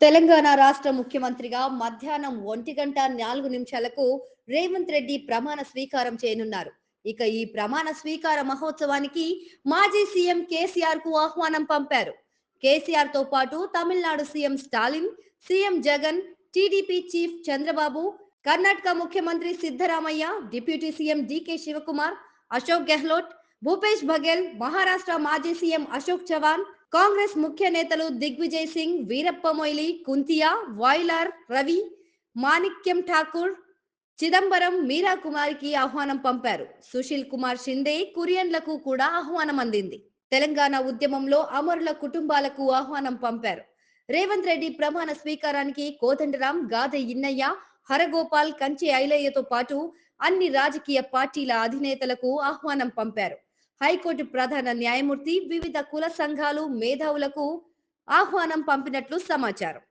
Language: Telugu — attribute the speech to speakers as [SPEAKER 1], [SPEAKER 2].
[SPEAKER 1] తెలంగాణ రాష్ట్ర ముఖ్యమంత్రిగా మధ్యాహ్నం ఒంటి గంట నాలుగు నిమిషాలకు రేవంత్ రెడ్డి ప్రమాణ స్వీకారం చేయనున్నారు. ఇక ఈ ప్రమాణ స్వీకార మహోత్సవానికి మాజీ సీఎం కేసీఆర్కు ఆహ్వానం పంపారు. కేసీఆర్తో పాటు Tamil Nadu CM Stalin CM Jagan TDP chief Chandrababu Karnataka ముఖ్యమంత్రి సిద్ధరామయ్య డిప్యూటీ సీఎం డికే శివకుమార్ అశోక్ గెహ్లోట్ భూపేష్ బఘెల్ మహారాష్ట్ర మాజీ సీఎం అశోక్ చవాన్ కాంగ్రెస్ ముఖ్య నేతలు దిగ్విజయ్ సింగ్ వీరప్ప మొయిలీ కుంతియా వాయిలార్ రవి మాణిక్యం ఠాకూర్ చిదంబరం మీరా కుమార్కి ఆహ్వానం పంపారు. సుశీల్ కుమార్ షిందే కురియన్లకు కూడా ఆహ్వానం అందింది. తెలంగాణ ఉద్యమంలో అమరుల కుటుంబాలకు ఆహ్వానం పంపారు. రేవంత్ రెడ్డి ప్రమాణ స్వీకారానికి కోదండరాం గాదె ఇన్నయ్య హరగోపాల్ కంచి ఐలయ్యతో పాటు అన్ని రాజకీయ పార్టీల అధినేతలకు ఆహ్వానం పంపారు. హైకోర్టు ప్రధాన న్యాయమూర్తి వివిధ కుల సంఘాలు మేధావులకు ఆహ్వానం పంపినట్లు సమాచారం.